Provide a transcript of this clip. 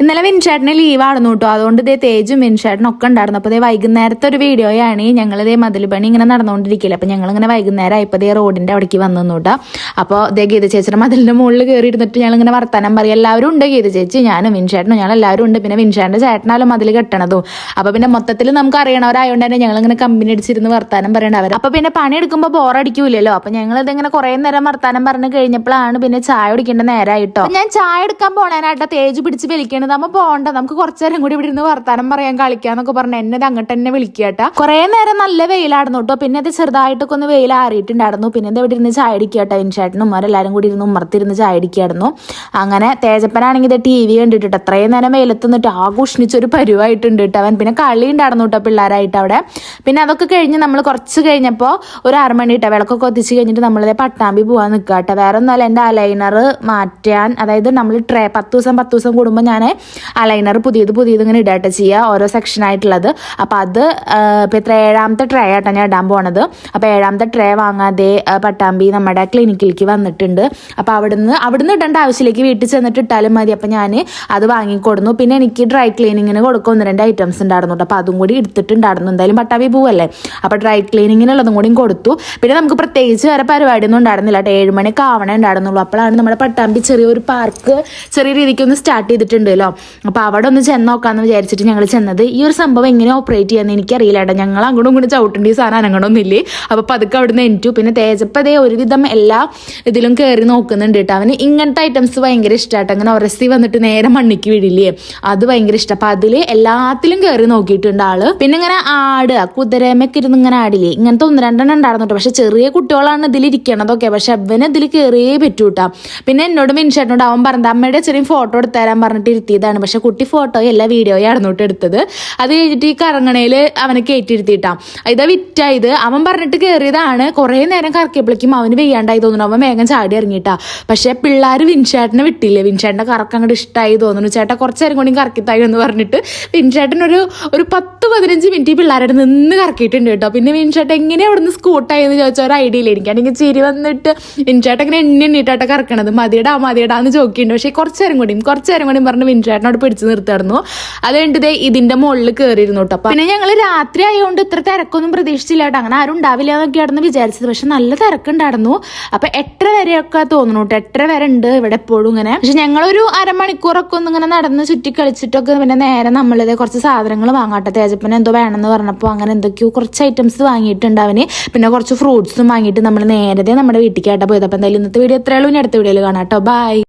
ഇന്നലെ വിൻഷേട്ടന് ലീവായിരുന്നു കേട്ടോ. അതുകൊണ്ട് ഇതേ തേജും വിൻഷേട്ടനും ഒക്കെ ഉണ്ടായിരുന്നു. അപ്പോൾ ഇതേ വൈകുന്നേരത്തെ ഒരു വീഡിയോയാണ് ഞങ്ങൾ ഇതേ മതിൽ പണി ഇങ്ങനെ നടന്നുകൊണ്ടിരിക്കില്ല അപ്പോൾ ഞങ്ങൾ ഇങ്ങനെ വൈകുന്നേരം ആയപ്പോൾ ഇതേ റോഡിന്റെ അവിടേക്ക് വന്നു കേട്ടോ. അപ്പോൾ ഇതേ ഗീത ചേച്ചിയുടെ മതിലിന്റെ മുകളിൽ കയറി ഇരുന്നിട്ട് ഞങ്ങൾ ഇങ്ങനെ വർത്താനം പറയും. എല്ലാവരും ഉണ്ട് ഗീത ചേച്ചി. ഞാനും വിൻഷേട്ടനും ഞങ്ങൾ എല്ലാവരും ഉണ്ട്. പിന്നെ വിൻഷേട്ടന്റെ ചേട്ടനാലും മതിൽ കെട്ടണതും. അപ്പോൾ പിന്നെ മൊത്തത്തിൽ നമുക്ക് അറിയണവരായതുകൊണ്ട് തന്നെ ഞങ്ങൾ ഇങ്ങനെ കമ്പനി അടിച്ചിരുന്ന് വർത്താനം പറയേണ്ട അവർ അപ്പോൾ പിന്നെ പണി എടുക്കുമ്പോൾ ബോറടിക്കൂലല്ലോ അപ്പോൾ ഞങ്ങൾ ഇതിങ്ങനെ കുറേ നേരം വർത്താനം പറഞ്ഞ് കഴിഞ്ഞപ്പോഴാണ് പിന്നെ ചായ കുടിക്കേണ്ട നേരമായിട്ടോ ഞാൻ ചായ എടുക്കാൻ പോണേനായിട്ട് തേജ് പിടിച്ച് വലിക്കണത് നമ്മ പോണ്ട നമുക്ക് കുറച്ചു നേരം കൂടി ഇവിടെ ഇരുന്ന് വർത്താനം പറയാൻ കളിക്കാന്നൊക്കെ പറഞ്ഞു എന്നെ അങ്ങോട്ട് തന്നെ വിളിക്കട്ട കുറെ നേരം നല്ല വെയിലായിരുന്നു കേട്ടോ. പിന്നെ അത് ചെറുതായിട്ടൊക്കെ ഒന്ന് വെയിൽ ആറിയിട്ടുണ്ടായിരുന്നു. പിന്നെ ഇത് ഇവിടെ ഇരുന്ന് ചായ അടിക്കട്ടോ ഇൻഷാട്ടിനും ഉമ്മരെല്ലാരും കൂടി ഇരുന്ന് ഉമ്മർത്തിരുന്ന് ചായ അടിക്കായിരുന്നു അങ്ങനെ തേജപ്പനാണെങ്കിൽ ഇത് ടി വി കണ്ടിട്ട് അത്രയും നേരം വെയിലത്ത് നിന്നിട്ട് ആഘോഷിച്ചൊരു പരുവായിട്ടുണ്ട് കേട്ടോ അവൻ. പിന്നെ കളി ഉണ്ടായിരുന്നു കേട്ടോ പിള്ളേരായിട്ട് അവിടെ. പിന്നെ അതൊക്കെ കഴിഞ്ഞ് നമ്മൾ കുറച്ച് കഴിഞ്ഞപ്പോൾ ഒരു അരമണി കേട്ടോ. വിളക്കൊക്കെ ഒത്തിച്ച് കഴിഞ്ഞിട്ട് നമ്മളിത് പട്ടാമ്പി പോകാൻ നിൽക്കുക കേട്ടോ. വേറെ ഒന്നുമല്ല എന്റെ അലൈനർ മാറ്റാൻ. അതായത് നമ്മൾ ട്രേ പത്ത് ദിവസം പത്ത് ദിവസം കൂടുമ്പോൾ ഞാൻ അലൈനർ പുതിയത് പുതിയത് ഇങ്ങനെ ഇടാട്ട ചെയ്യുക ഓരോ സെക്ഷൻ ആയിട്ടുള്ളത്. അപ്പോൾ അത് ഇപ്പോൾ ഇത്ര ഏഴാമത്തെ ട്രേ ആട്ടോ ഞാൻ ഇടാൻ പോണത്. അപ്പോൾ ഏഴാമത്തെ ട്രേ വാങ്ങാതെ ആ, പട്ടാമ്പി നമ്മുടെ ക്ലിനിക്കിലേക്ക് വന്നിട്ടുണ്ട്. അപ്പോൾ അവിടുന്ന് അവിടുന്ന് ഇടേണ്ട ആവശ്യമിലേക്ക് വീട്ടിൽ ചെന്നിട്ട് ഇട്ടാലും മതി. അപ്പോൾ ഞാൻ അത് വാങ്ങിക്കൊടുന്നു. പിന്നെ എനിക്ക് ഡ്രൈ ക്ലീനിങ്ങിന് കൊടുക്കും ഒന്ന് രണ്ട് ഐറ്റംസ് ഉണ്ടായിരുന്നു അപ്പോൾ അതും കൂടി എടുത്തിട്ടുണ്ടായിരുന്നു. എന്തായാലും പട്ടാമ്പി പോവല്ലേ? അപ്പോൾ ഡ്രൈ ക്ലീനിങ്ങിനുള്ളതും കൂടി കൊടുത്തു. പിന്നെ നമുക്ക് പ്രത്യേകിച്ച് വേറെ പരിപാടിയൊന്നും ഉണ്ടായിരുന്നില്ല. കേട്ടോ ഏഴ് മണിക്ക് ആവണേ ഉണ്ടായിരുന്നുള്ളൂ. അപ്പോഴാണ് നമ്മുടെ പട്ടാമ്പി ചെറിയൊരു പാർക്ക് ചെറിയ രീതിക്ക് ഒന്ന് സ്റ്റാർട്ട് ചെയ്തിട്ടുണ്ടല്ലോ. അപ്പോൾ അവിടെ ഒന്ന് ചെന്ന് നോക്കാമെന്ന് വിചാരിച്ചിട്ട് ഞങ്ങൾ ചെന്നത് ഈ ഒരു സംഭവം എങ്ങനെ ഓപ്പറേറ്റ് ചെയ്യാമെന്ന് എനിക്കറിയില്ല കേട്ടോ. ഞങ്ങൾ അങ്ങോട്ടും ഇങ്ങോട്ടും ചവിട്ടേണ്ട ഈ സാധനം അനങ്ങണമൊന്നുമില്ലേ അപ്പോൾ പതുക്കെ അവിടുന്ന് എനിറ്റു പിന്നെ തേജപ്പതേ ഒരുവിധം എല്ലാ ഇതിലും കയറി നോക്കുന്നുണ്ട് കേട്ടോ. അവന് ഇങ്ങനത്തെ ഐറ്റംസ് ഭയങ്കര ഇഷ്ടമായിട്ട് അങ്ങനെ ഉരസി വന്നിട്ട് നേരെ മണ്ണിക്ക് വീഴില്ലേ അത് ഭയങ്കര ഇഷ്ടം. അപ്പം അതിൽ എല്ലാത്തിലും കയറി നോക്കിയിട്ടുണ്ട് ആൾ. പിന്നെ ഇങ്ങനെ ആടുക കുതിരമൊക്കെ ഇരുന്ന് ഇങ്ങനെ ആടില്ലേ? ഇങ്ങനത്തെ ഒന്ന് രണ്ടെണ്ണം ഉണ്ടായിരുന്നു കേട്ടോ പക്ഷെ ചെറിയ കുട്ടികളാണ് ഇതിലിരിക്കണതൊക്കെ പക്ഷെ അവന് ഇതിൽ കയറിയേ പറ്റൂ കേട്ടോ പിന്നെ എന്നോട് മിനിച്ചേട്ടനോട് അവൻ പറഞ്ഞത് അമ്മയുടെ ചെറിയ ഫോട്ടോ എടുത്ത് തരാൻ പറഞ്ഞിട്ട് ഇരുത്തിയതാണ് പക്ഷെ കുട്ടി ഫോട്ടോയും എല്ലാ വീഡിയോയും അടന്നോട്ട് എടുത്തത്. അത് കഴിഞ്ഞിട്ട് ഈ കറങ്ങണയിൽ അവനെ കയറ്റിയിരുത്തിയിട്ടാ ഇതാ വിറ്റായത് അവൻ പറഞ്ഞിട്ട് കയറിയതാണ് കുറേ നേരം കറക്കിയപ്പോഴേക്കും അവന് വെയ്യാണ്ടായി തോന്നുന്നു. അവൻ വേഗം ചാടി ഇറങ്ങിയിട്ടാ. പക്ഷെ പിള്ളേർ വിൻചേട്ടനെ വിട്ടില്ലേ? വിൻചേട്ടന്റെ കറക്കം അങ്ങോട്ട് ഇഷ്ടമായി തോന്നുന്നു. ചേട്ടാ കുറച്ച് നേരം കൂടി കറക്കിത്തായി എന്ന് പറഞ്ഞിട്ട് വിൻചേട്ടൻ ഒരു ഒരു പത്ത് പതിനഞ്ച് മിനിറ്റ് ഈ പിള്ളേരുടെ നിന്ന് കറക്കിയിട്ടുണ്ട് കേട്ടോ. പിന്നെ വിൻചേട്ടൻ എങ്ങനെ അവിടുന്ന് സ്കൂട്ടായെന്ന് ചോദിച്ചാൽ ചോദിച്ച ഒരു ഐഡിയ ഇല്ല. എനിക്കാണെങ്കിൽ ചിരി വന്നിട്ട് വിൻചേട്ടൻ ഇങ്ങനെ എണ്ണി എണ്ണിട്ടാട്ടെ കറക്കണത്. മതിയടാ മതിയടാ എന്ന് ചോദിക്കുന്നുണ്ട്. പക്ഷേ കുറച്ച് നേരം കൂടിയും കുറച്ച് നേരം കൂടിയും പറഞ്ഞ് വിൻചേട്ടനോട് പിടിച്ചു നിർത്തായിരുന്നു. അത് കഴിഞ്ഞിട്ട് ഇതിന്റെ മുകളിൽ കയറിയിരുന്നു കേട്ടോ പിന്നെ ഞങ്ങൾ രാത്രി ആയതുകൊണ്ട് ഇത്ര തിരക്കൊന്നും പ്രതീക്ഷിച്ചില്ല കേട്ടോ അങ്ങനെ ആരും ഉണ്ടാവില്ല എന്നൊക്കെയായിരുന്നു വിചാരിച്ചത്. പക്ഷെ നല്ല തിരക്കുണ്ടായിരുന്നു. അപ്പൊ എട്ടര വരെയൊക്കെ തോന്നുന്നു കേട്ടോ എട്ടര വരെ ഉണ്ട് ഇവിടെ എപ്പോഴും ഇങ്ങനെ. പക്ഷെ ഞങ്ങളൊരു അരമണിക്കൂറൊക്കെ ഒന്ന് ഇങ്ങനെ നടന്ന് ചുറ്റി കളിച്ചിട്ടൊക്കെ പിന്നെ നേരെ നമ്മളിത് കുറച്ച് സാധനങ്ങൾ വാങ്ങാട്ടെ തേജപ്പന് എന്തോ വേണമെന്ന് പറഞ്ഞപ്പോൾ അങ്ങനെ എന്തൊക്കെയോ കുറച്ച് ഐറ്റംസ് വാങ്ങിയിട്ടുണ്ട് അവന്. പിന്നെ കുറച്ച് ഫ്രൂട്ട്സും വാങ്ങിയിട്ട് നമ്മൾ നേരത്തെ നമ്മുടെ വീട്ടിലേക്കായിട്ട് പോയത്. അപ്പൊ എന്തായാലും ഇന്നത്തെ വീഡിയോ എത്രയുള്ളൂ ഇനി അടുത്ത വീഡിയോയിൽ കാണാം കേട്ടോ ബൈ